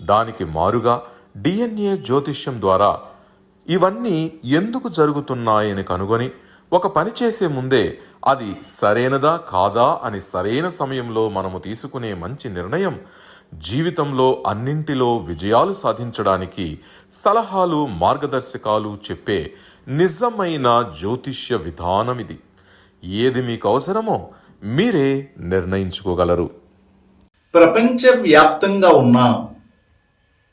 దానికి మారుగా డిఎన్ఏ జ్యోతిష్యం ద్వారా ఇవన్నీ ఎందుకు జరుగుతున్నాయని కనుగొని ఒక పని చేసే ముందే అది సరైనదా కాదా అని సరైన సమయంలో మనము తీసుకునే మంచి నిర్ణయం జీవితంలో అన్నింటిలో విజయాలు సాధించడానికి సలహాలు మార్గదర్శకాలు చెప్పే నిజమైన జ్యోతిష్య విధానం ఇది ఏది మీకు అవసరమో మీరే నిర్ణయించుకోగలరు. ప్రపంచవ్యాప్తంగా ఉన్న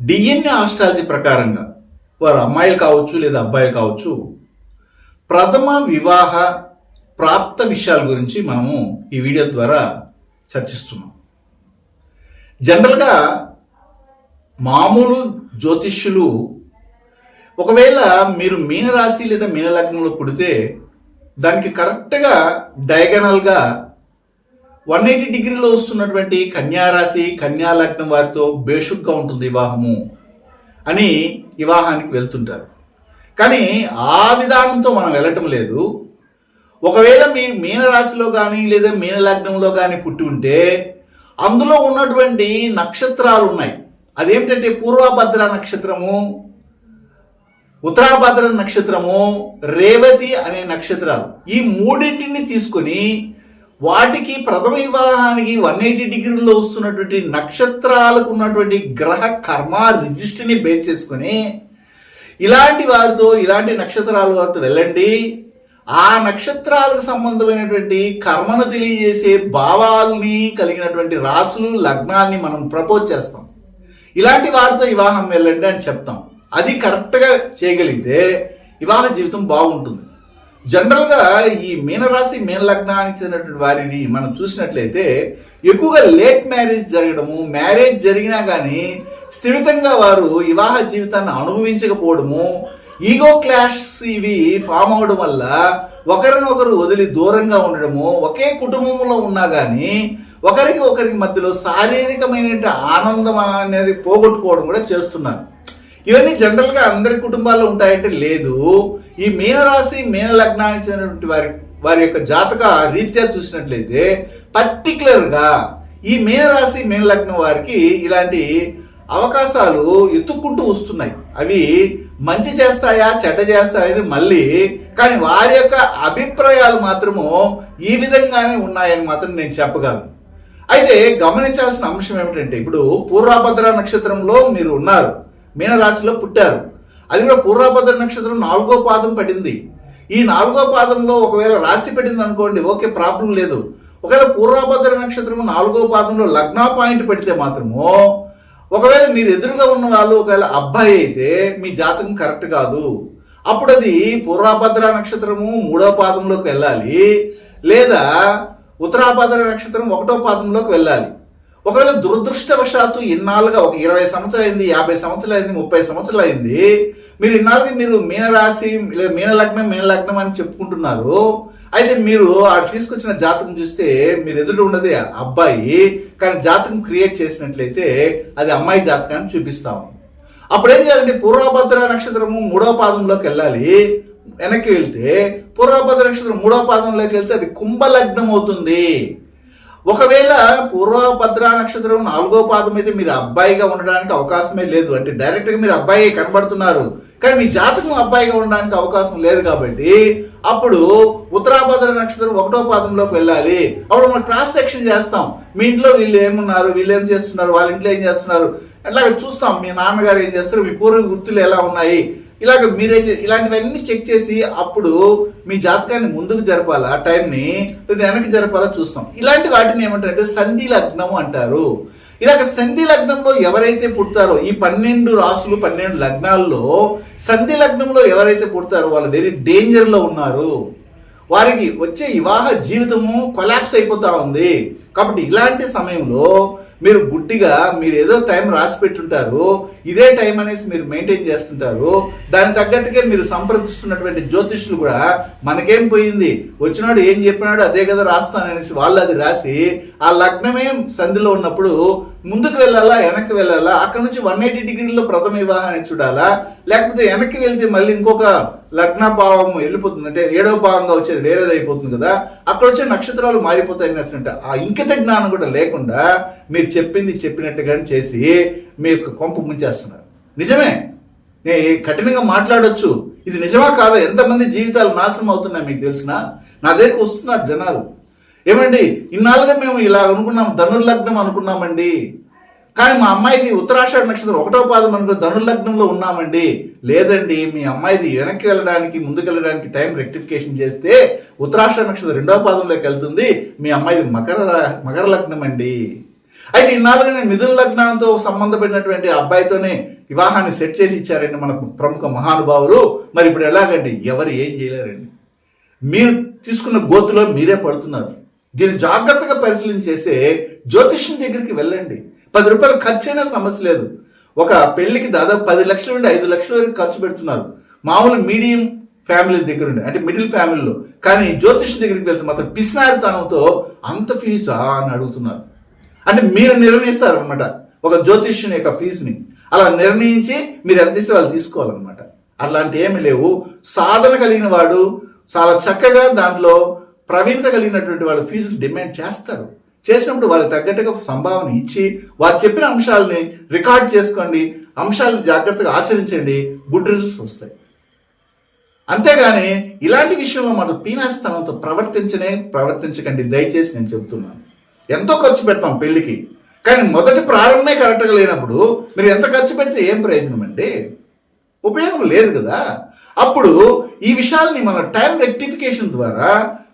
డిఎన్ఏ ఆస్ట్రాలజీ ప్రకారంగా వారు అమ్మాయిలు కావచ్చు లేదా అబ్బాయిలు కావచ్చు ప్రథమ వివాహ ప్రాప్త విషయాల గురించి మనము ఈ వీడియో ద్వారా చర్చిస్తున్నాం. జనరల్గా మామూలు జ్యోతిష్యులు ఒకవేళ మీరు మీనరాశి లేదా మీనలగ్నంలో పుడితే దానికి కరెక్ట్గా డయాగనల్గా వన్ ఎయిటీ డిగ్రీలో వస్తున్నటువంటి కన్యారాశి కన్యా లగ్నం వారితో బేషుగ్గా ఉంటుంది వివాహము అని వివాహానికి వెళ్తుంటారు. కానీ ఆ విధానంతో మనం వెళ్ళటం లేదు. ఒకవేళ మీ మీనరాశిలో కానీ లేదా మీన లగ్నంలో కానీ పుట్టి ఉంటే అందులో ఉన్నటువంటి నక్షత్రాలు ఉన్నాయి. అదేమిటంటే పూర్వభద్ర నక్షత్రము ఉత్తరాభద్ర నక్షత్రము రేవతి అనే నక్షత్రాలు. ఈ మూడింటిని తీసుకొని వాటికి ప్రథమ వివాహానికి వన్ ఎయిటీ డిగ్రీలో వస్తున్నటువంటి నక్షత్రాలకు ఉన్నటువంటి గ్రహ కర్మ రిజిస్ట్రీని బేస్ చేసుకొని ఇలాంటి వారితో ఇలాంటి నక్షత్రాల వారితో వెళ్ళండి. ఆ నక్షత్రాలకు సంబంధమైనటువంటి కర్మను తెలియజేసే భావాల్ని కలిగినటువంటి రాసులు లగ్నాల్ని మనం ప్రపోజ్ చేస్తాం. ఇలాంటి వారితో వివాహం వెళ్ళండి అని చెప్తాం. అది కరెక్ట్గా చేయగలిగితే వివాహ జీవితం బాగుంటుంది. జనరల్గా ఈ మీనరాశి మీన లగ్నానికి చెందినటువంటి వారిని మనం చూసినట్లయితే ఎక్కువగా లేట్ మ్యారేజ్ జరగడము మ్యారేజ్ జరిగినా కానీ స్థిమితంగా వారు వివాహ జీవితాన్ని అనుభవించకపోవడము ఈగో క్లాష్ ఇవి ఫామ్ అవడం వల్ల ఒకరినొకరు వదిలి దూరంగా ఉండడము ఒకే కుటుంబంలో ఉన్నా కానీ ఒకరికి ఒకరికి మధ్యలో శారీరకమైన ఆనందం అనేది పోగొట్టుకోవడం కూడా చేస్తున్నారు. ఇవన్నీ జనరల్గా అందరి కుటుంబాల్లో ఉంటాయంటే లేదు. ఈ మీనరాశి మీన లగ్నానికి చెందినటువంటి వారి వారి యొక్క జాతక రీత్యా చూసినట్లయితే పర్టికులర్గా ఈ మీనరాశి మీన లగ్నం వారికి ఇలాంటి అవకాశాలు ఎత్తుక్కుంటూ వస్తున్నాయి. అవి మంచి చేస్తాయా చెడ్డ చేస్తాయని మళ్ళీ కానీ వారి యొక్క అభిప్రాయాలు మాత్రము ఈ విధంగానే ఉన్నాయని మాత్రం నేను చెప్పగలను. అయితే గమనించాల్సిన అంశం ఏమిటంటే ఇప్పుడు పూర్వభద్ర నక్షత్రంలో మీరు ఉన్నారు. మీనరాశిలో పుట్టారు. అది కూడా పూర్వభద్ర నక్షత్రం నాలుగో పాదం పడింది. ఈ నాలుగో పాదంలో ఒకవేళ రాశి పడింది అనుకోండి ఓకే ప్రాబ్లం లేదు. ఒకవేళ పూర్వభద్ర నక్షత్రం నాలుగో పాదంలో లగ్న పాయింట్ పెడితే మాత్రము ఒకవేళ మీరు ఎదురుగా ఉన్న వాళ్ళు ఒకవేళ అబ్బాయి అయితే మీ జాతకం కరెక్ట్ కాదు. అప్పుడు అది పూర్వభద్ర నక్షత్రము మూడో పాదంలోకి వెళ్ళాలి లేదా ఉత్తరాభద్ర నక్షత్రం ఒకటో పాదంలోకి వెళ్ళాలి. ఒకవేళ దురదృష్టవశాత్తు ఇన్నాళ్ళుగా ఒక ఇరవై సంవత్సరాలు అయింది యాభై సంవత్సరాలు అయింది ముప్పై సంవత్సరాలు అయింది మీరు ఇన్నాళ్ళకి మీరు మీనరాశి లేదా మీన లగ్నం లగ్నం అని చెప్పుకుంటున్నారు అయితే మీరు ఆడ తీసుకొచ్చిన జాతకం చూస్తే మీరు ఎదురు ఉన్నది అబ్బాయి కానీ జాతకం క్రియేట్ చేసినట్లయితే అది అమ్మాయి జాతకాన్ని చూపిస్తాము. అప్పుడు ఏం చేయాలంటే పూర్వభద్ర నక్షత్రము మూడో పాదంలోకి వెళ్ళాలి వెనక్కి వెళ్తే పూర్వభద్ర నక్షత్రం మూడో పాదంలోకి వెళ్తే అది కుంభలగ్నం అవుతుంది. ఒకవేళ పూర్వభద్ర నక్షత్రం నాలుగో పాదం అయితే మీరు అబ్బాయిగా ఉండడానికి అవకాశమే లేదు. అంటే డైరెక్ట్గా మీరు అబ్బాయి కనబడుతున్నారు. కానీ మీ జాతకం అబ్బాయిగా ఉండడానికి అవకాశం లేదు కాబట్టి అప్పుడు ఉత్తరాభద్ర నక్షత్రం ఒకటో పాదంలోకి వెళ్ళాలి. అప్పుడు మనం క్రాస్ సెక్షన్ చేస్తాం. మీ ఇంట్లో వీళ్ళు ఏమున్నారు? వీళ్ళు ఏం చేస్తున్నారు? వాళ్ళ ఇంట్లో ఏం చేస్తున్నారు? అట్లాగే చూస్తాం. మీ నాన్నగారు ఏం చేస్తారు? మీ పూర్వ గుర్తులు ఎలా ఉన్నాయి? ఇలాగ మీరైతే ఇలాంటివన్నీ చెక్ చేసి అప్పుడు మీ జాతకాన్ని ముందుకు జరపాలా టైంని లేదా వెనక్కి జరపాలా చూస్తాం. ఇలాంటి వాటిని ఏమంటారంటే సంధి లగ్నము అంటారు. ఇలాగ సంధి లగ్నంలో ఎవరైతే పుడతారో ఈ పన్నెండు రాసులు పన్నెండు లగ్నాల్లో సంధి లగ్నంలో ఎవరైతే పుడతారో వాళ్ళు వెరీ డేంజర్లో ఉన్నారు. వారికి వచ్చే వివాహ జీవితము కొలాప్స్ అయిపోతా ఉంది. కాబట్టి ఇలాంటి సమయంలో మీరు గుడ్డిగా మీరు ఏదో టైం రాసి పెట్టుంటారు ఇదే టైం అనేసి మీరు మెయింటైన్ చేస్తుంటారు దానికి తగ్గట్టుగా మీరు సంప్రదిస్తున్నటువంటి జ్యోతిష్యులు కూడా మనకేం పోయింది? వచ్చినాడు ఏం చెప్పినాడు అదే కదా రాస్తాననేసి వాళ్ళు అది రాసి ఆ లగ్నమే సంధిలో ఉన్నప్పుడు ముందుకు వెళ్ళాలా వెనక్కి వెళ్ళాలా అక్కడ నుంచి వన్ ఎయిటీ డిగ్రీలో ప్రథమ వివాహాన్ని చూడాలా లేకపోతే వెనక్కి వెళ్తే మళ్ళీ ఇంకొక లగ్న భావం వెళ్ళిపోతుంది. అంటే ఏడవ భావంగా వచ్చేది వేరేది అయిపోతుంది కదా. అక్కడ వచ్చే నక్షత్రాలు మారిపోతాయి అన్నట్టు ఆ ఇంకిత జ్ఞానం కూడా లేకుండా మీరు చెప్పింది చెప్పినట్టుగానే చేసి మీ యొక్క కొంపు ముంచేస్తున్నారు. నిజమే. నేను కఠినంగా మాట్లాడొచ్చు. ఇది నిజమా కాదా? ఎంతమంది జీవితాలు నాశనం అవుతున్నాయి మీకు తెలిసిన? నా దగ్గరకు వస్తున్నారు జనాలు. ఏమండి? ఇన్నాళ్ళుగా మేము ఇలా అనుకున్నాం. ధనుర్లగ్నం అనుకున్నామండి. కానీ మా అమ్మాయిది ఉత్తరాషాఢ నక్షత్రం ఒకటో పాదం అనుకో ధనుర్లగ్నంలో ఉన్నామండి. లేదండి మీ అమ్మాయిది వెనక్కి వెళ్ళడానికి ముందుకు వెళ్ళడానికి టైం రెక్టిఫికేషన్ చేస్తే ఉత్తరాషాఢ నక్షత్రం రెండో పాదంలోకి వెళ్తుంది. మీ అమ్మాయిది మకర మకర లగ్నం అండి. అయితే ఇన్నాళ్ళుగా నేను మిథున లగ్నంతో సంబంధపడినటువంటి అబ్బాయితోనే వివాహాన్ని సెట్ చేసి ఇచ్చారండి మన ప్రముఖ మహానుభావులు. మరి ఇప్పుడు ఎలాగండి? ఎవరు ఏం చేయలేరండి? మీరు తీసుకున్న గోతులో మీరే పడుతున్నారు. దీన్ని జాగ్రత్తగా పరిశీలన చేసే జ్యోతిష్యం దగ్గరికి వెళ్ళండి. పది రూపాయలు ఖర్చు అయినా సమస్య లేదు. ఒక పెళ్ళికి దాదాపు పది లక్షల నుండి ఐదు లక్షల వరకు ఖర్చు పెడుతున్నారు. మామూలు మీడియం ఫ్యామిలీ దగ్గర ఉండి అంటే మిడిల్ ఫ్యామిలీలో. కానీ జ్యోతిష్యం దగ్గరికి వెళ్తే మాత్రం పిసినారితనంతో అంత ఫీజా అని అడుగుతున్నారు. అంటే మీరు నిర్ణయిస్తారు అనమాట ఒక జ్యోతిష్యుని యొక్క ఫీజుని. అలా నిర్ణయించి మీరు ఎంత ఇస్తే వాళ్ళు తీసుకోవాలన్నమాట. అట్లాంటి ఏమి లేవు. సాధన కలిగిన వాడు చాలా చక్కగా దాంట్లో ప్రవీణత కలిగినటువంటి వాళ్ళు ఫీజులు డిమాండ్ చేస్తారు. చేసినప్పుడు వాళ్ళకి తగ్గట్టుగా సంభావన ఇచ్చి వారు చెప్పిన అంశాలని రికార్డ్ చేసుకోండి అంశాలను జాగ్రత్తగా ఆచరించండి గుడ్ రిజల్ట్స్ వస్తాయి. అంతేగాని ఇలాంటి విషయంలో మనం పీనాస్థానంతో ప్రవర్తించనే ప్రవర్తించకండి దయచేసి నేను చెబుతున్నాను ఎంతో ఖర్చు పెడతాం పెళ్ళికి కానీ మొదటి ప్రారంభమే కరెక్ట్గా లేనప్పుడు మీరు ఎంత ఖర్చు పెడితే ఏం ప్రయోజనం అండి? ఉపయోగం లేదు కదా. అప్పుడు ఈ విషయాల్ని మన టైం రెక్టిఫికేషన్ ద్వారా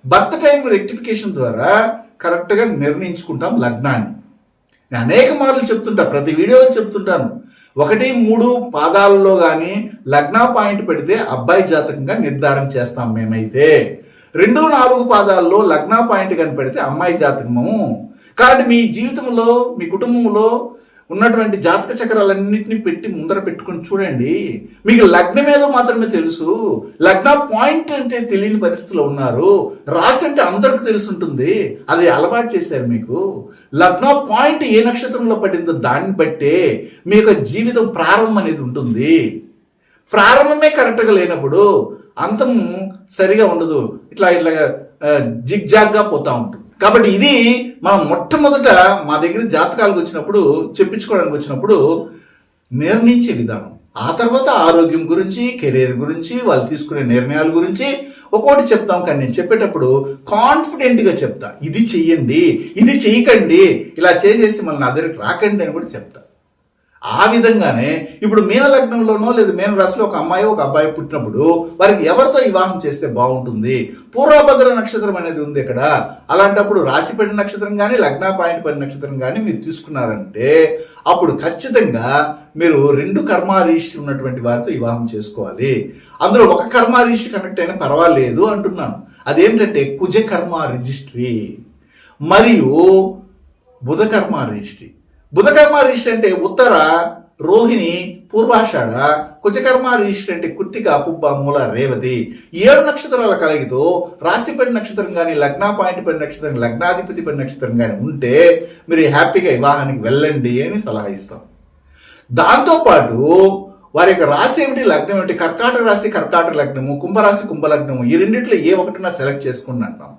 భర్త టైం రెక్టిఫికేషన్ ద్వారా కరెక్ట్గా నిర్ణయించుకుంటాం లగ్నాన్ని. నేను అనేక మార్లు చెప్తుంటా ప్రతి వీడియోలో చెప్తుంటాను. ఒకటి మూడు పాదాలలో కానీ లగ్న పాయింట్ పెడితే అబ్బాయి జాతకంగా నిర్ధారణ చేస్తాం మేమైతే. రెండు నాలుగు పాదాల్లో లగ్న పాయింట్ కనిపెడితే అమ్మాయి జాతకము. కాబట్టి మీ జీవితంలో మీ కుటుంబంలో ఉన్నటువంటి జాతక చక్రాలన్నింటినీ పెట్టి ముందర పెట్టుకొని చూడండి. మీకు లగ్నం ఏదో మాత్రమే తెలుసు. లగ్న పాయింట్ అంటే తెలియని పరిస్థితిలో ఉన్నారు. రాసి అంటే అందరికి తెలిసి ఉంటుంది అది అలవాటు చేశారు మీకు. లగ్న పాయింట్ ఏ నక్షత్రంలో పడిందో దాన్ని బట్టే మీ యొక్క జీవితం ప్రారంభం అనేది ఉంటుంది. ప్రారంభమే కరెక్ట్గా లేనప్పుడు అంతం సరిగా ఉండదు. ఇట్లా ఇట్లా జిగ్ జాగ్గా ఉంటుంది. కాబట్టి ఇది మనం మొట్టమొదట మా దగ్గర జాతకాలకు వచ్చినప్పుడు చెప్పించుకోవడానికి వచ్చినప్పుడు నిర్ణయించే విధానం. ఆ తర్వాత ఆరోగ్యం గురించి కెరీర్ గురించి వాళ్ళు తీసుకునే నిర్ణయాల గురించి ఒక్కోటి చెప్తాం. కానీ నేను చెప్పేటప్పుడు కాన్ఫిడెంట్గా చెప్తా. ఇది చెయ్యండి ఇది చేయకండి ఇలా చేసేసి మళ్ళీ నా దగ్గరికి రాకండి అని కూడా చెప్తా. ఆ విధంగానే ఇప్పుడు మీన లగ్నంలోనో లేదా మీన రాశిలో ఒక అమ్మాయి ఒక అబ్బాయి పుట్టినప్పుడు వారికి ఎవరితో వివాహం చేస్తే బాగుంటుంది? పూర్వభద్ర నక్షత్రం అనేది ఉంది ఇక్కడ. అలాంటప్పుడు రాశి పడిన నక్షత్రం కానీ లగ్న పాయింట్ పడిన నక్షత్రం కానీ మీరు తీసుకున్నారంటే అప్పుడు ఖచ్చితంగా మీరు రెండు కర్మారీషి ఉన్నటువంటి వారితో వివాహం చేసుకోవాలి. అందులో ఒక కర్మారీషి కనెక్ట్ అయినా పర్వాలేదు అంటున్నాను. అదేంటంటే కుజ కర్మ రిజిస్ట్రీ. మరియు బుధ కర్మ రిజిస్ట్రీ బుధకర్మ రిజిస్టర్ అంటే ఉత్తర రోహిణి పూర్వాషాఢ కుజకర్మ రిజిస్టర్ అంటే కుర్తిక పుబ్బ మూల రేవతి. ఏడు నక్షత్రాల కలిగితో రాశిపడి నక్షత్రం కానీ లగ్న పాయింట్ పడి నక్షత్రం లగ్నాధిపతి పడి నక్షత్రం కానీ ఉంటే మీరు హ్యాపీగా వివాహానికి వెళ్ళండి అని సలహా ఇస్తాం. దాంతోపాటు వారి యొక్క రాశి ఏమిటి లగ్నం ఏమిటి కర్కాటక రాశి కర్కాటక లగ్నము కుంభరాశి కుంభలగ్నము ఈ రెండిట్లో ఏ ఒకటినా సెలెక్ట్ చేసుకుని అంటాం.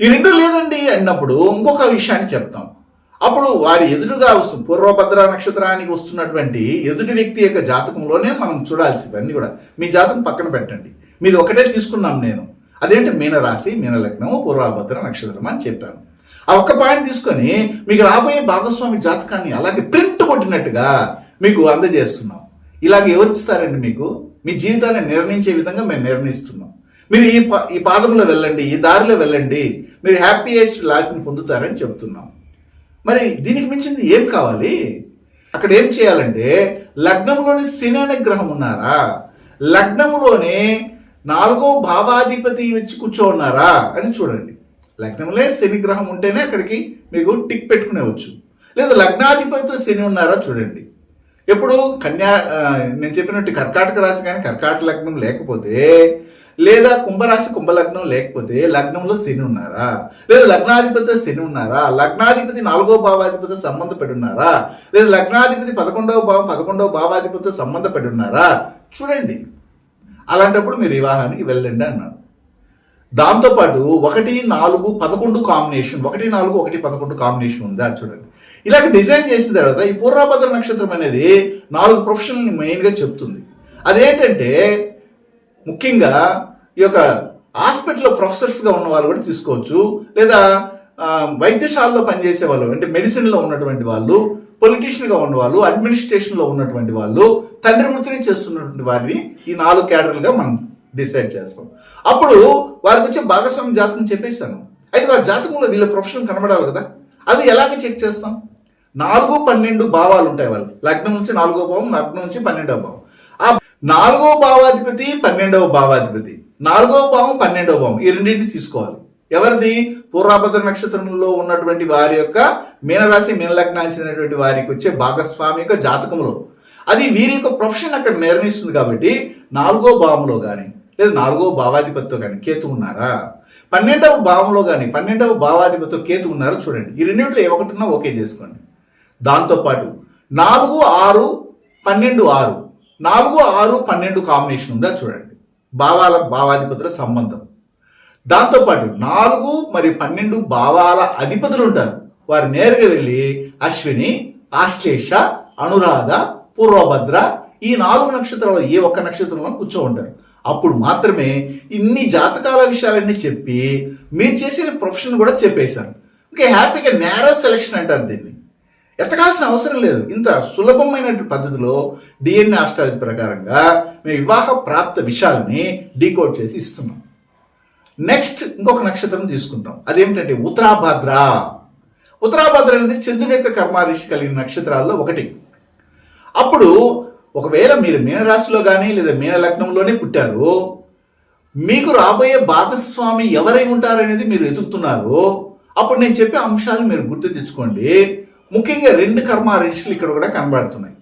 ఈ రెండు లేదండి అన్నప్పుడు ఇంకొక విషయాన్ని చెప్తాం. అప్పుడు వారి ఎదురుగా వస్తుంది పూర్వభద్ర నక్షత్రానికి వస్తున్నటువంటి ఎదుటి వ్యక్తి యొక్క జాతకంలోనే మనం చూడాల్సివన్నీ కూడా మీ జాతకం పక్కన పెట్టండి. మీది ఒకటే తీసుకున్నాం నేను. అదేంటి? మీనరాశి మీనలగ్నము పూర్వభద్ర నక్షత్రం అని చెప్పాను. ఆ ఒక్క పాయింట్ తీసుకొని మీకు రాబోయే భాగస్వామి జాతకాన్ని అలాగే ప్రింట్ కొట్టినట్టుగా మీకు అందజేస్తున్నాం. ఇలాగ ఎవరు ఇస్తారండి మీకు? మీ జీవితాన్ని నిర్ణయించే విధంగా మేము నిర్ణయిస్తున్నాం. మీరు ఈ పా- ఈ పాదంలో వెళ్ళండి ఈ దారిలో వెళ్ళండి. మీరు హ్యాపీయెస్ట్ లైఫ్ని పొందుతారని చెప్తున్నాం. మరి దీనికి మించింది ఏం కావాలి? అక్కడ ఏం చేయాలంటే లగ్నంలోని శని అనే గ్రహం ఉన్నారా? లగ్నంలోనే నాలుగో భావాధిపతి వచ్చి కూర్చోన్నారా? అని చూడండి. లగ్నంలో శని గ్రహం ఉంటేనే అక్కడికి మీకు టిక్ పెట్టుకునేవచ్చు లేదా లగ్నాధిపతితో శని ఉన్నారా చూడండి. ఎప్పుడు? కన్యా నేను చెప్పినట్టు కర్కాటక రాశి కానీ కర్కాటక లగ్నం లేకపోతే లేదా కుంభరాశి కుంభలగ్నం లేకపోతే లగ్నంలో శని ఉన్నారా? లేదా లగ్నాధిపతి శని ఉన్నారా? లగ్నాధిపతి నాలుగో భావాధిపతి సంబంధపడి ఉన్నారా? లేదా లగ్నాధిపతి పదకొండవ భావం పదకొండవ భావాధిపతితో సంబంధపడి ఉన్నారా? చూడండి. అలాంటప్పుడు మీరు వివాహానికి వెళ్ళండి అన్నాడు. దాంతోపాటు ఒకటి నాలుగు పదకొండు కాంబినేషన్ ఒకటి నాలుగు ఒకటి పదకొండు కాంబినేషన్ ఉంది. అది చూడండి. ఇలాగ డిజైన్ చేసిన తర్వాత ఈ పూర్వభద్ర నక్షత్రం అనేది నాలుగు ప్రొఫెషనల్ని మెయిన్గా చెప్తుంది. అదేంటంటే ముఖ్యంగా ఈ యొక్క హాస్పిటల్లో ప్రొఫెసర్స్గా ఉన్న వాళ్ళు కూడా తీసుకోవచ్చు. లేదా వైద్యశాలలో పనిచేసే వాళ్ళు అంటే మెడిసిన్లో ఉన్నటువంటి వాళ్ళు పొలిటీషియన్గా ఉన్నవాళ్ళు అడ్మినిస్ట్రేషన్లో ఉన్నటువంటి వాళ్ళు తండ్రి వృత్తిని చేస్తున్నటువంటి వారిని ఈ నాలుగు క్యాడర్లుగా మనం డిసైడ్ చేస్తాం. అప్పుడు వారికి వచ్చే భాగస్వామి జాతకం చెప్పేశాను. అయితే వారి జాతకంలో వీళ్ళ ప్రొఫెషన్ కనబడాలి కదా. అది ఎలాగ చెక్ చేస్తాం? నాలుగు పన్నెండు భావాలు ఉంటాయి వాళ్ళు లగ్నం నుంచి నాలుగో భావం లగ్నం నుంచి పన్నెండో భావం. నాలుగో భావాధిపతి పన్నెండవ భావాధిపతి. నాలుగో భావం పన్నెండవ భావం. ఈ రెండింటిని తీసుకోవాలి. ఎవరిది? పూర్వాభద్ర నక్షత్రంలో ఉన్నటువంటి వారి యొక్క మీనరాశి మీనలగ్నాలు చెందినటువంటి వారికి వచ్చే భాగస్వామి యొక్క జాతకంలో. అది వీరి యొక్క ప్రొఫెషన్ అక్కడ నిర్ణయిస్తుంది కాబట్టి నాలుగో భావంలో కానీ లేదా నాలుగో భావాధిపతితో కానీ కేతు ఉన్నారా? పన్నెండవ భావంలో కానీ పన్నెండవ భావాధిపతితో కేతు ఉన్నారో చూడండి. ఈ రెండింటిలో ఏ ఒకటిన్నా ఓకే చేసుకోండి. దాంతోపాటు నాలుగు ఆరు పన్నెండు ఆరు. నాలుగు ఆరు పన్నెండు కాంబినేషన్ ఉందా చూడండి. భావాల భావాధిపతుల సంబంధం. దాంతోపాటు నాలుగు మరి పన్నెండు భావాల అధిపతులు ఉంటారు. వారు నేరుగా వెళ్ళి అశ్విని ఆశ్లేష అనురాధ పూర్వభద్ర ఈ నాలుగు నక్షత్రాలు ఏ ఒక్క నక్షత్రంలో కూర్చో ఉంటారు అప్పుడు మాత్రమే ఇన్ని జాతకాల విషయాలన్నీ చెప్పి మీరు చేసిన ప్రొఫెషన్ కూడా చెప్పేశారు. ఇంకా హ్యాపీగా నేరో సెలెక్షన్ అంటారు దీన్ని. ఎతకాల్సిన అవసరం లేదు. ఇంత సులభమైన పద్ధతిలో డిఎన్ఏ ఆస్ట్రాలజీ ప్రకారంగా మేము వివాహ ప్రాప్త విషయాల్ని డీకోడ్ చేసి ఇస్తున్నాం. నెక్స్ట్ ఇంకొక నక్షత్రం తీసుకుంటాం. అదేమిటంటే ఉత్తరాభద్ర. ఉత్తరాభద్ర అనేది చంద్రుని యొక్క కర్మారిషి కలిగిన నక్షత్రాల్లో ఒకటి. అప్పుడు ఒకవేళ మీరు మీనరాశిలో కానీ లేదా మీన లగ్నంలోనే పుట్టారు మీకు రాబోయే భాగస్వామి ఎవరై ఉంటారనేది మీరు ఎదుగుతున్నారు అప్పుడు నేను చెప్పే అంశాలు మీరు గుర్తు తెచ్చుకోండి. ముఖ్యంగా రెండు కర్మ కర్మారిషులు ఇక్కడ కూడా కనబడుతున్నాయి.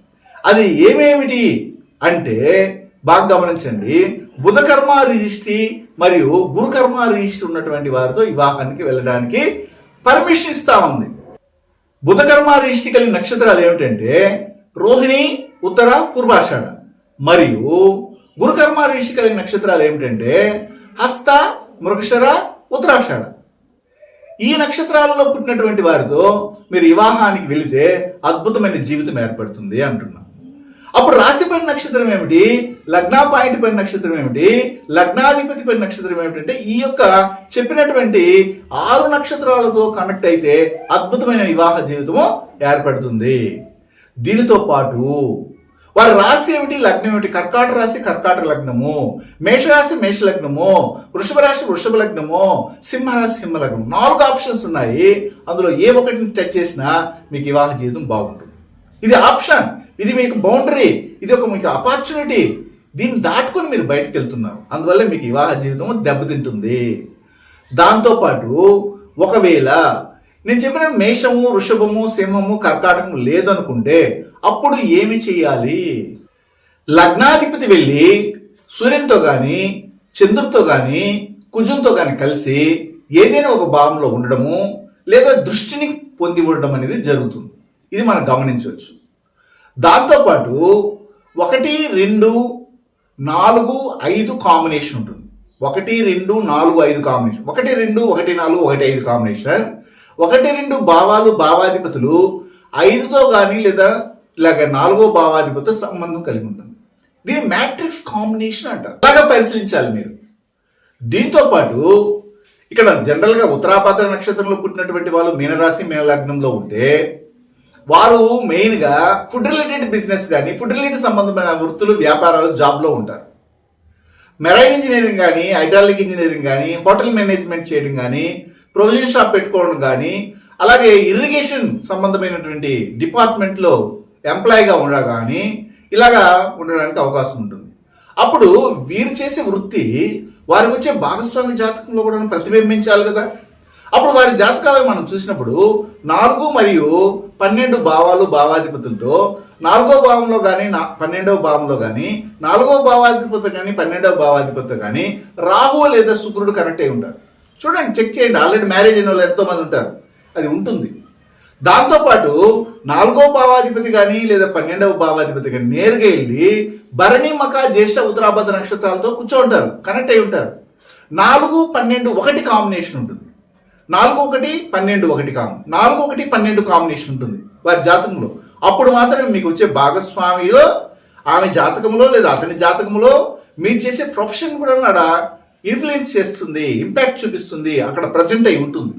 అది ఏమేమిటి అంటే బాగా గమనించండి బుధ కర్మ రిజిస్ట్రీ మరియు గురు కర్మ రిజిస్ట్రీ ఉన్నటువంటి వారితో వివాహానికి వెళ్ళడానికి పర్మిషన్ ఇస్తా ఉంది. బుధ కర్మ రిజిస్ట్రీ కలిగిన నక్షత్రాలు ఏమిటంటే రోహిణి ఉత్తర పూర్వాషాఢ. మరియు గురు కర్మ రిజిస్ట్రీ కలిగిన నక్షత్రాలు ఏమిటంటే హస్త మృగశర ఉత్తరాషాఢ. ఈ నక్షత్రాలలో పుట్టినటువంటి వారితో మీరు వివాహానికి వెళితే అద్భుతమైన జీవితం ఏర్పడుతుంది అంటున్నా. అప్పుడు రాశి నక్షత్రం ఏమిటి? లగ్నా పాయింట్ పడిన నక్షత్రం ఏమిటి? లగ్నాధిపతి పడిన నక్షత్రం ఏమిటంటే ఈ యొక్క చెప్పినటువంటి ఆరు నక్షత్రాలతో కనెక్ట్ అయితే అద్భుతమైన వివాహ జీవితము ఏర్పడుతుంది. దీనితో పాటు వారి రాశి ఏమిటి? లగ్నం ఏమిటి? కర్కాట రాశి కర్కాట లగ్నము. మేషరాశి మేష లగ్నము. వృషభ రాశి వృషభ లగ్నము. సింహరాశి సింహ లగ్నం నాలుగు ఆప్షన్స్ ఉన్నాయి. అందులో ఏ ఒకటిని టచ్ చేసినా మీకు వివాహ జీవితం బాగుంటుంది. ఇది ఆప్షన్. ఇది మీకు బౌండరీ. ఇది ఒక మీకు ఆపర్చునిటీ. దీన్ని దాటుకొని మీరు బయటకు వెళ్తున్నారు. అందువల్ల మీకు వివాహ జీవితం దెబ్బతింటుంది. దాంతోపాటు ఒకవేళ నేను చెప్పిన మేషము వృషభము సింహము కర్కాటకము లేదనుకుంటే అప్పుడు ఏమి చేయాలి? లగ్నాధిపతి వెళ్ళి సూర్యునితో కానీ చంద్రునితో కానీ కుజుంతో కానీ కలిసి ఏదైనా ఒక భావంలో ఉండడము లేదా దృష్టిని పొంది ఉండడం అనేది జరుగుతుంది. ఇది మనం గమనించవచ్చు. దాంతోపాటు ఒకటి రెండు నాలుగు ఐదు కాంబినేషన్ ఉంటుంది. ఒకటి రెండు నాలుగు ఐదు కాంబినేషన్ ఒకటి రెండు ఒకటి నాలుగు ఒకటి ఐదు కాంబినేషన్ ఒకటి రెండు భావాలు భావాధిపతులు ఐదుతో కానీ లేదా ఇలాగ నాలుగో భావాధిపతితో సంబంధం కలిగి ఉంటుంది దీని మ్యాట్రిక్స్ కాంబినేషన్ అంటారు. అలాగా పరిశీలించాలి మీరు. దీంతో పాటు ఇక్కడ జనరల్గా ఉత్తరాపాత్ర నక్షత్రంలో పుట్టినటువంటి వాళ్ళు మీనరాశి మీనలగ్నంలో ఉంటే వారు మెయిన్గా ఫుడ్ రిలేటెడ్ బిజినెస్ కానీ ఫుడ్ రిలేటెడ్ సంబంధమైన వృత్తులు వ్యాపారాలు జాబ్లో ఉంటారు. మెరైన్ ఇంజనీరింగ్ కానీ హైడ్రాలిక్ ఇంజనీరింగ్ కానీ హోటల్ మేనేజ్మెంట్ చేయడం కానీ ప్రొవిజన్ షాప్ పెట్టుకోవడం కానీ అలాగే ఇరిగేషన్ సంబంధమైనటువంటి డిపార్ట్మెంట్లో ఎంప్లాయీగా ఉండడం కానీ ఇలాగా ఉండడానికి అవకాశం ఉంటుంది. అప్పుడు వీరు చేసే వృత్తి వారికి వచ్చే భాగస్వామి జాతకంలో కూడా ప్రతిబింబించాలి కదా. అప్పుడు వారి జాతకాలను మనం చూసినప్పుడు నాలుగు మరియు పన్నెండు భావాలు భావాధిపతులతో నాలుగో భావంలో కానీ నా పన్నెండవ భావంలో కానీ నాలుగో భావాధిపతి కానీ పన్నెండవ భావాధిపతి కానీ రాహు లేదా శుక్రుడు కనెక్ట్ అయి ఉంటారు చూడండి చెక్ చేయండి. ఆల్రెడీ మ్యారేజ్ అయిన వాళ్ళు ఎంతోమంది ఉంటారు. అది ఉంటుంది. దాంతోపాటు నాలుగో భావాధిపతి కానీ లేదా పన్నెండవ భావాధిపతి కానీ నేరుగా వెళ్ళి భరణి మక జ్యేష్ఠ ఉత్తరాభద్ర నక్షత్రాలతో కూర్చోంటారు. కనెక్ట్ అయి ఉంటారు. నాలుగు పన్నెండు ఒకటి కాంబినేషన్ ఉంటుంది. నాలుగు ఒకటి పన్నెండు ఒకటి కామ్ నాలుగు ఒకటి పన్నెండు కాంబినేషన్ ఉంటుంది వారి జాతకంలో. అప్పుడు మాత్రమే మీకు వచ్చే భాగస్వామిలో ఆమె జాతకంలో లేదా అతని జాతకంలో మీరు చేసే ప్రొఫెషన్ కూడా అక్కడ ఇన్ఫ్లుయెన్స్ చేస్తుంది ఇంపాక్ట్ చూపిస్తుంది అక్కడ ప్రజెంట్ అయి ఉంటుంది.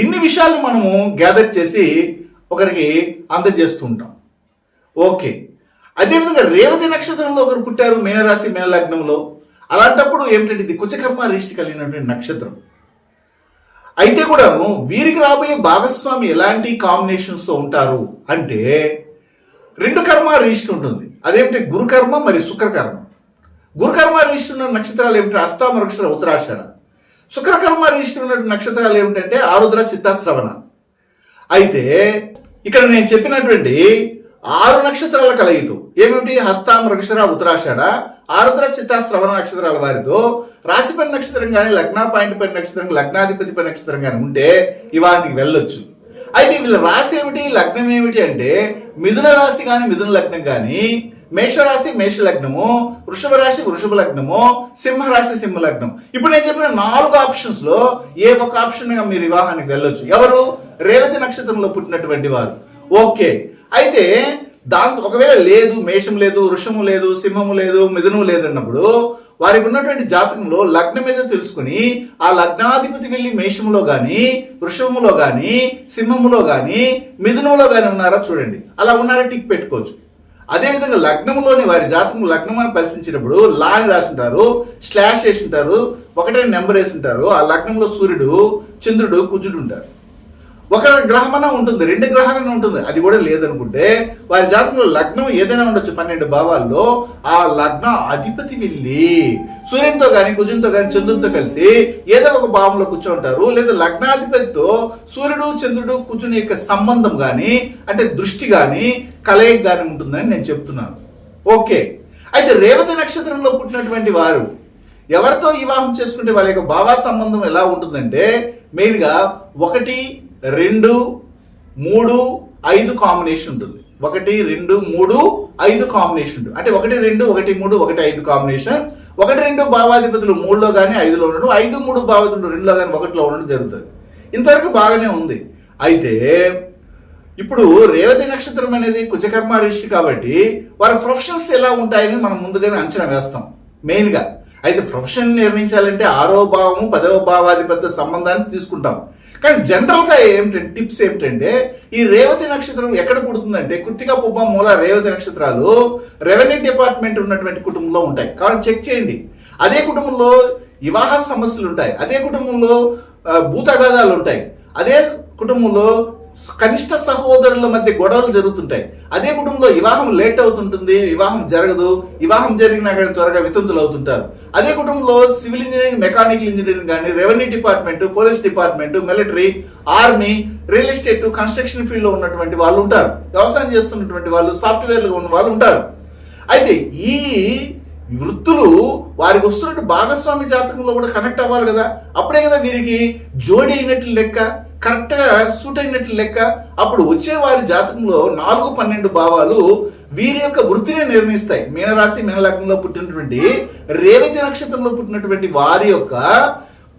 ఇన్ని విషయాలు మనము గ్యాదర్ చేసి ఒకరికి అందజేస్తూ ఉంటాం. ఓకే. అదేవిధంగా రేవతి నక్షత్రంలో ఒకరు పుట్టారు మీనరాశి మీనలగ్నంలో. అలాంటప్పుడు ఏమిటంటే ఇది కుచకర్మ రిష్టి కలిగినటువంటి నక్షత్రం. అయితే కూడాను వీరికి రాబోయే భాగస్వామి ఎలాంటి కాంబినేషన్స్తో ఉంటారు అంటే రెండు కర్మ రిజిస్టర్ ఉంటుంది. అదేమిటి? గురుకర్మ మరియు శుక్రకర్మ. గురుకర్మ రిజిస్టర్ నక్షత్రాలు ఏమిటి? అస్తామరక్షర ఉత్తరాషాఢ. శుక్రకర్మ రిజిస్టర్ ఉన్న నక్షత్రాలు ఏమిటంటే ఆరుద్ర చిత్తాశ్రవణ. అయితే ఇక్కడ నేను చెప్పినటువంటి ఆరు నక్షత్రాల కలయితు ఏమిటి? హస్త మృగశర ఉత్తరాషాఢ. ఆరుద్ర చిత్త శ్రవణ నక్షత్రాల వారితో రాశిపై నక్షత్రం కానీ లగ్న పాయింట్ పై నక్షత్రం లగ్నాధిపతి పై నక్షత్రం కానీ ఉంటే ఇవానికి వెళ్ళొచ్చు. అయితే వీళ్ళ రాశి ఏమిటి? లగ్నం ఏమిటి అంటే మిథున రాశి కానీ మిథున లగ్నం కానీ మేషరాశి మేష లగ్నము వృషభ రాశి వృషభ లగ్నము సింహరాశి సింహ లగ్నం ఇప్పుడు నేను చెప్పిన నాలుగు ఆప్షన్స్లో ఏ ఒక ఆప్షన్గా మీరు వివాహానికి వెళ్ళొచ్చు? ఎవరు? రేవతి నక్షత్రంలో పుట్టినటువంటి వారు. ఓకే. అయితే దాంతో ఒకవేళ లేదు మేషం లేదు వృషము లేదు సింహము లేదు మిథునము లేదు అన్నప్పుడు వారికి ఉన్నటువంటి జాతకంలో లగ్నం ఏదో తెలుసుకుని ఆ లగ్నాధిపతి వెళ్ళి మేషములో గాని వృషభములో గాని సింహములో గాని మిథునంలో గాని ఉన్నారా చూడండి. అలా ఉన్నారా టిక్ పెట్టుకోవచ్చు. అదేవిధంగా లగ్నంలోని వారి జాతకం లగ్నం అని పరిశీలించినప్పుడు లా అని రాసి ఉంటారు స్లాష్ వేసి ఉంటారు ఒకటే నెంబర్ వేసి ఉంటారు ఆ లగ్నంలో సూర్యుడు చంద్రుడు కుజుడు ఉంటారు. ఒక గ్రహమన్నా ఉంటుంది రెండు గ్రహాలన్నా ఉంటుంది. అది కూడా లేదనుకుంటే వారి జాతకంలో లగ్నం ఏదైనా ఉండొచ్చు పన్నెండు భావాల్లో. ఆ లగ్న అధిపతి వెళ్ళి సూర్యునితో కానీ కుజునితో కానీ చంద్రునితో కలిసి ఏదో ఒక భావంలో కూర్చోంటారు. లేదా లగ్నాధిపతితో సూర్యుడు చంద్రుడు కుజుని యొక్క సంబంధం కానీ అంటే దృష్టి కానీ కలయిక కానీ ఉంటుందని నేను చెప్తున్నాను. ఓకే. అయితే రేవతి నక్షత్రంలో పుట్టినటువంటి వారు ఎవరితో వివాహం చేసుకుంటే వాళ్ళ యొక్క భావ సంబంధం ఎలా ఉంటుందంటే మెయిన్గా ఒకటి రెండు మూడు ఐదు కాంబినేషన్ ఉంటుంది. ఒకటి రెండు మూడు ఐదు కాంబినేషన్ ఉంటుంది. అంటే ఒకటి రెండు ఒకటి మూడు ఒకటి ఐదు కాంబినేషన్ ఒకటి రెండు భావాధిపతులు మూడులో కానీ ఐదులో ఉండడం. ఐదు మూడు భావాధిపతులు రెండులో కానీ ఒకటిలో ఉండడం జరుగుతుంది. ఇంతవరకు బాగానే ఉంది. అయితే ఇప్పుడు రేవతి నక్షత్రం అనేది కుజకర్మ రిషి కాబట్టి వారి ప్రొఫెషన్స్ ఎలా ఉంటాయని మనం ముందుగానే అంచనా వేస్తాం. మెయిన్గా అయితే ప్రొఫెషన్ నిర్మించాలంటే ఆరో భావము పదవ భావాధిపత్య సంబంధాన్ని తీసుకుంటాం. కానీ జనరల్గా ఏమిటంటే టిప్స్ ఏమిటంటే ఈ రేవతి నక్షత్రం ఎక్కడ పుడుతుందంటే కృతిక పుబ్బ మూల రేవతి నక్షత్రాలు రెవెన్యూ డిపార్ట్మెంట్ ఉన్నటువంటి కుటుంబంలో ఉంటాయి. కాబట్టి చెక్ చేయండి. అదే కుటుంబంలో వివాహ సమస్యలు ఉంటాయి. అదే కుటుంబంలో భూతగాదాలు ఉంటాయి. అదే కుటుంబంలో కనిష్ట సహోదరుల మధ్య గొడవలు జరుగుతుంటాయి. అదే కుటుంబంలో వివాహం లేట్ అవుతుంటుంది వివాహం జరగదు వివాహం జరిగినా కానీ త్వరగా వితంతులు అవుతుంటారు. అదే కుటుంబంలో సివిల్ ఇంజనీరింగ్ మెకానికల్ ఇంజనీరింగ్ కానీ revenue department police department military army real estate construction ఫీల్డ్లో ఉన్నటువంటి వాళ్ళు ఉంటారు. వ్యవసాయం చేస్తున్నటువంటి వాళ్ళు సాఫ్ట్వేర్లో ఉన్న వాళ్ళు ఉంటారు. అయితే ఈ వృత్తులు వారికి వస్తున్నట్టు భాగస్వామి జాతకంలో కూడా కనెక్ట్ అవ్వాలి కదా. అప్పుడే కదా వీరికి జోడి అయినట్లు లెక్క. కరెక్ట్గా సూట్ అయినట్లు లెక్క అప్పుడు వచ్చే వారి జాతకంలో నాలుగు పన్నెండు భావాలు వీరి యొక్క వృత్తిని నిర్ణయిస్తాయి. మీనరాశి మీనలగ్నంలో పుట్టినటువంటి రేవతి నక్షత్రంలో పుట్టినటువంటి వారి యొక్క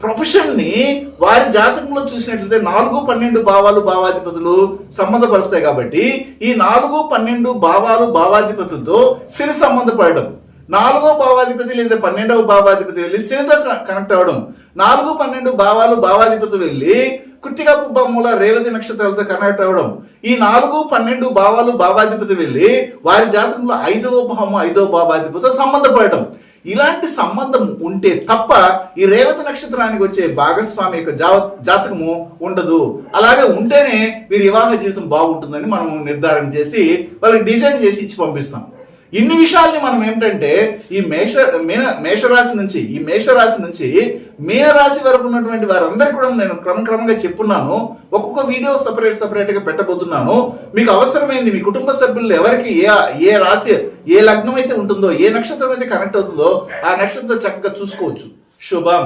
ప్రొఫెషన్ని వారి జాతకంలో చూసినట్లయితే నాలుగు పన్నెండు భావాలు భావాధిపతులు సంబంధపరుస్తాయి కాబట్టి ఈ నాలుగు పన్నెండు భావాలు భావాధిపతులతో సిరి సంబంధపడడం నాలుగో భావాధిపతి లేదా పన్నెండవ భావాధిపతి వెళ్ళి శనితో కనెక్ట్ అవ్వడం నాలుగు పన్నెండు భావాలు భావాధిపతులు వెళ్ళి కృతిక పుబ్బ మూల రేవతి నక్షత్రాలతో కనెక్ట్ అవ్వడం ఈ నాలుగు పన్నెండు భావాలు భావాధిపతి వెళ్ళి వారి జాతకంలో ఐదవ భావము ఐదవ భావాధిపతితో సంబంధపడటం. ఇలాంటి సంబంధం ఉంటే తప్ప ఈ రేవతి నక్షత్రానికి వచ్చే భాగస్వామి యొక్క జా జాతకము ఉండదు. అలాగే ఉంటేనే వీరి వివాహ జీవితం బాగుంటుందని మనం నిర్ధారణ చేసి వాళ్ళకి డిజైన్ చేసి ఇచ్చి పంపిస్తాం. ఇన్ని విషయాల్ని మనం ఏంటంటే ఈ మేష మీన మేషరాశి నుంచి ఈ మేషరాశి నుంచి మీనరాశి వరకు ఉన్నటువంటి వారందరికీ కూడా నేను క్రమక్రమంగా చెప్పున్నాను. ఒక్కొక్క వీడియో సపరేట్ సపరేట్గా పెట్టబోతున్నాను. మీకు అవసరమైంది మీ కుటుంబ సభ్యులు ఎవరికి ఏ ఏ రాశి ఏ లగ్నం అయితే ఉంటుందో ఏ నక్షత్రం అయితే కనెక్ట్ అవుతుందో ఆ నక్షత్రం చక్కగా చూసుకోవచ్చు. శుభం.